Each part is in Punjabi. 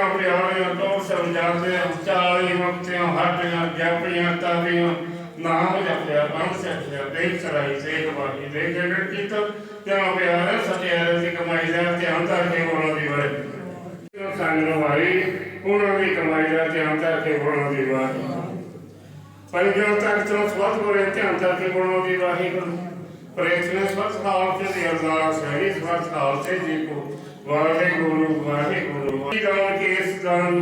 ਪੰਜਾਂ ਪਿਆਰਿਆਂ ਤੋਂ ਸਮਝਾਦੇ ਚਾਲੀ ਮੁਕਤਿਆਂ ਹਟੀਆਂ ਜਪੀਆਂ ਤਾਵੀਆਂ ਨਾਮ ਜਪਿਆ, ਬੰਦ ਸਕਿਆ ਦੇਖ ਸਰਾਈ ਸੇਖ ਬਾਕੀ ਦੇਖ ਜਗਤ ਕੀਤਾ ਤਿਆਂ ਪਿਆਰੇ ਸਤਿਆਰੇ ਦੀ ਕਮਾਈ ਦਾ ਧਿਆਨ ਕਰਕੇ ਬੋਲਾਂ ਦੀ ਬਾਤ ਸੰਗ ਨਵਾਈ ਉਹਨਾਂ ਦੀ ਕਮਾਈ ਦਾ ਧਿਆਨ ਕਰਕੇ ਬੋਲਾਂ ਦੀ ਬਾਤ ਪੰਜਾਂ ਤੱਕ ਤੋਂ ਸਵਤ ਬੋਲੇ ਧਿਆਨ ਕਰਕੇ ਬੋਲਾਂ ਦੀ ਵਾਹਿਗੁਰੂ ਪ੍ਰੇਖਨੇ ਸਵਤ ਹਾਲ ਤੇ ਦੀ ਅਰਦਾਸ ਹੈ ਇਸ ਸਵਤ ਹਾਲ ਤੇ ਜੀ ਕੋ ਵਾਹਿਗੁਰੂ ਵਾਹਿਗੁਰੂ। ਦਾਨ ਕੇਸ ਦਾਨ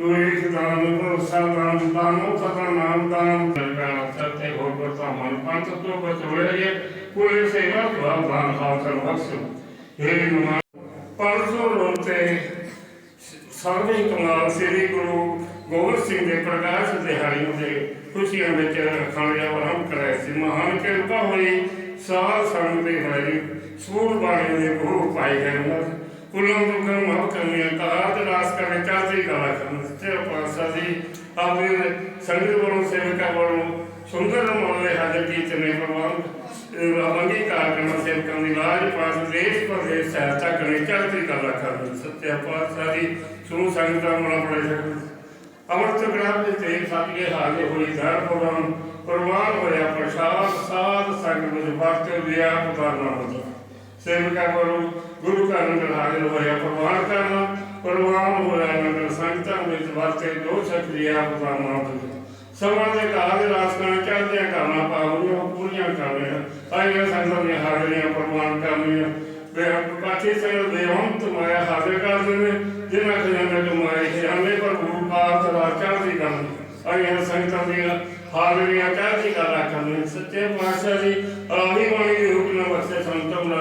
ਨੂਰਿਕ ਦਾਨ ਭਰੋਸਾ ਦਾਨ ਦਾਨੋ ਸਦਾ ਨਾਮ ਦਾਨ ਕਰਨਾ ਸਤੇ ਹੋ ਕਰਤਾ ਮਨ ਪੰਚ ਤੋਂ ਬਚ ਹੋਏ ਕੋਈ ਸੇਵਾ ਭਾ ਦਾਨ ਹਾਸਲ ਬਖਸ਼ੋ। हे ਨਮਾ ਪਰਸੋਂ ਰੋਤੇ ਸਰਵੇ ਕਮਾਲ ਸ੍ਰੀ ਗੁਰੂ ਗੋਬਿੰਦ ਸਿੰਘ ਦੇ ਪ੍ਰਕਾਸ਼ ਦਿਹਾੜੀ ਦੇ ਖੁਸ਼ੀਆਂ ਵਿੱਚ ਖਾਣਿਆ ਆਰੰਭ ਕਰਾਇਆ ਸੀ। ਮਹਾਨ ਕਿਰਪਾ ਹੋਈ, ਸਾਧ ਸੰਗ ਦੇ ਹਰੀ ਸੂਰ ਬਾਣੀ ਦੇ ਗੁਰੂ ਪਾਈ ਗਏ ਕੁਲਮ ਦੁਕਮ ਮਹ ਕਰਨੀਆਂ ਤਾਰ ਤੇ ਰਾਸ ਕਰਨੇ ਚਾਹਤੇ ਕਲਾ ਕਰਨ ਤੇ ਪਾਸਾ ਦੀ ਆਪਣੇ ਸੰਗਤ ਵੱਲੋਂ, ਸੇਵਕਾ ਵੱਲੋਂ ਸੁੰਦਰ ਮੋਲੇ ਹਾਜ਼ਰ ਕੀਤੇ ਨੇ ਭਗਵਾਨ ਅੰਗੀਕਾਰ ਕਰਨਾ ਸੇਵਕਾਂ ਦੀ ਲਾਜ ਪਾਸ ਦੇਸ਼ ਪ੍ਰਦੇਸ਼ ਸਹਾਇਤਾ ਕਰਨੀ ਚੜ੍ਹਦੀ ਕਲਾ ਕਰਨ, ਸੱਚਾ ਪਾਤਸ਼ਾਹ ਦੀ ਸੁਣੋ ਸੰਗਤਾਂ ਮੋਲਾ ਪੜੇ ਸਕਣ ਅਮਰਤ ਗ੍ਰਹਿ ਦੇ ਤੇਗ ਸਾਥੀਏ, ਹਾਜ਼ਰ ਹੋਈ ਧਰ ਪ੍ਰਵਾਨ ਪ੍ਰਵਾਨ ਹੋਇਆ ਪ੍ਰਸ਼ਾਦ, ਸਾਧ ਸੰਗ ਵਿੱਚ ਵਰਤ ਲਿਆ ਪੁਕਾਰਨਾ ਹੁੰਦਾ ਸੇਵਕਾ ਕੋਲੋਂ ਗੁਰੂ ਘਰ ਨੂੰ ਹਾਜ਼ਰ ਹੋਇਆ ਪ੍ਰਵਾਨ ਕਰਨਾ, ਪ੍ਰਵਾਨ ਹੋਇਆ ਨਗਰ ਸੰਗਤਾਂ ਵਿੱਚ ਵਰਤੇ ਦੋ ਸ਼ਕਰੀਆ ਪੁਕਾਰਨਾ ਹੁੰਦਾ ਸਮਾਂ ਦੇ ਕਾਲ ਦੇ ਚੜ੍ਹਦੇ ਕਰਨਾ ਪਾਵਨੀਆਂ ਪੂਰੀਆਂ ਕਰਨੀਆਂ ਆਈਆਂ ਸੰਗਤਾਂ ਦੀਆਂ ਹਾਜ਼ਰੀਆਂ ਪ੍ਰਵਾਨ ਕਰਨੀਆਂ ਵੇ ਪਾਠੀ ਸੰਗਤ ਦੇ ਹੰਤ ਮਾਇਆ ਹਾਜ਼ਰ ਕਰਦੇ ਨੇ, ਜਿਨ੍ਹਾਂ ਖਜ਼ਾਨੇ ਤੋਂ ਖਜ਼ਾਨੇ ਪਰ ਗੁਰੂ ਪਾਸ ਦਾ ਚੜ੍ਹਦੀ ਕਰਨ ਆਈਆਂ ਸੰਗਤਾਂ ਦੀਆਂ ਹਾਜ਼ਰੀਆਂ ਚੜ੍ਹਦੀ ਕਰ ਰੱਖਣ ਸੱਚੇ ਪਾਤਸ਼ਾਹ ਜੀ, ਆਹੀ ਬਾਣੀ ਦੇ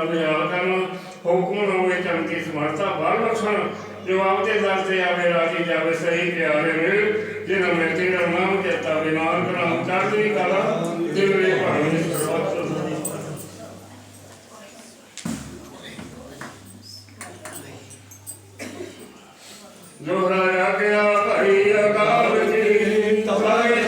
ਸੰਤਮ ਨਾਲ ਵਿਹਾਰ ਕਰਨ, ਹੁਕਮ ਹੋਵੇ ਚੰਤੀ ਸਮਰਥਾ, ਬਲ ਬਖਸ਼ਣ, ਜਵਾਬ ਦੇ ਦਰ ਤੇ ਆਵੇ, ਰਾਜੀ ਜਾਵੇ, ਸਹੀ ਪਿਆਰੇ ਮਿਲ। ਜਿਨ੍ਹਾਂ ਨੇ ਤੇਰਾ ਨਾਮ ਦਿੱਤਾ, ਬਿਮਾਰ ਕਰਾਂ, ਚੜ੍ਹਦੀ ਕਲਾ, ਦਿਲ ਰੇ ਭਾਵੇਂ ਸਰਬੱਤ ਲੋਹਰਾ ਗਿਆ ਭਈ ਅਕਾਲ ਜੀ ਤਵਾਏ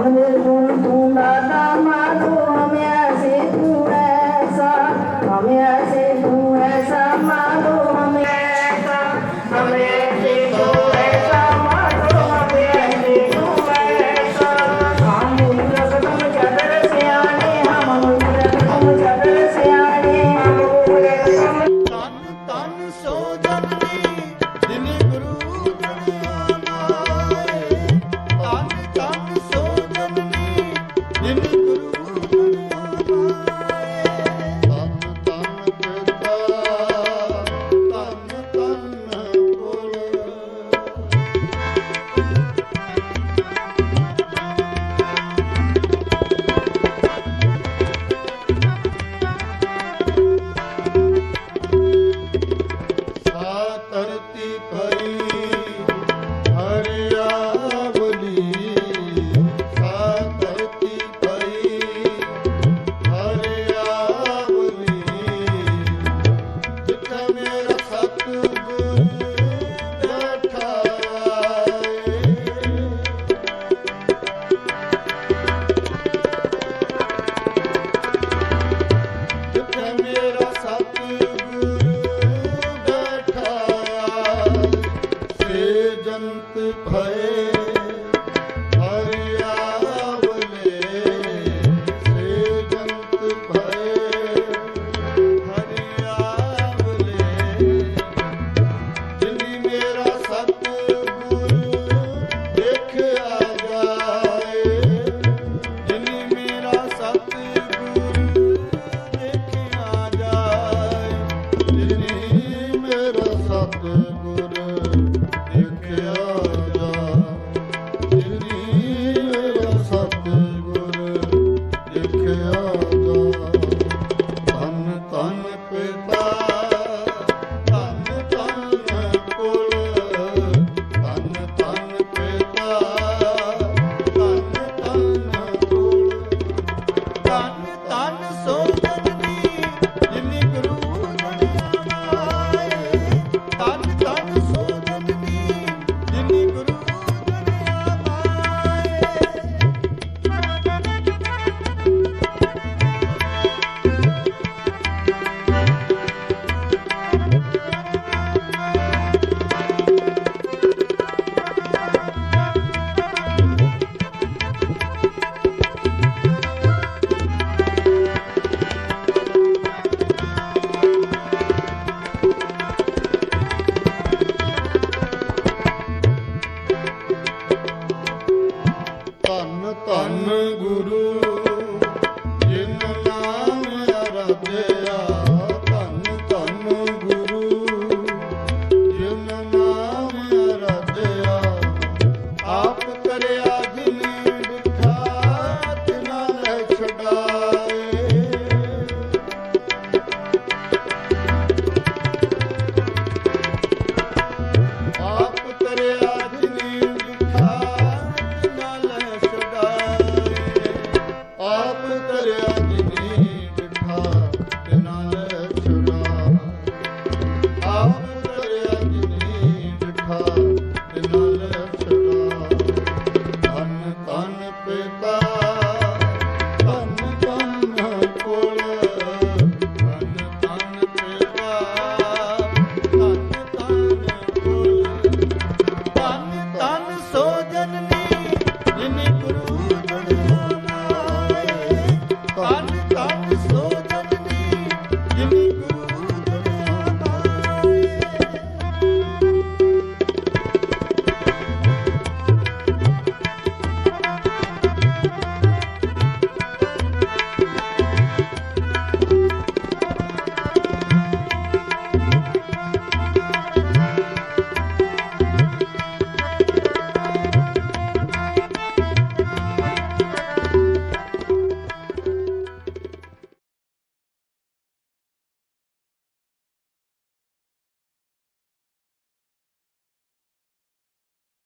അങ്ങനെ Bye.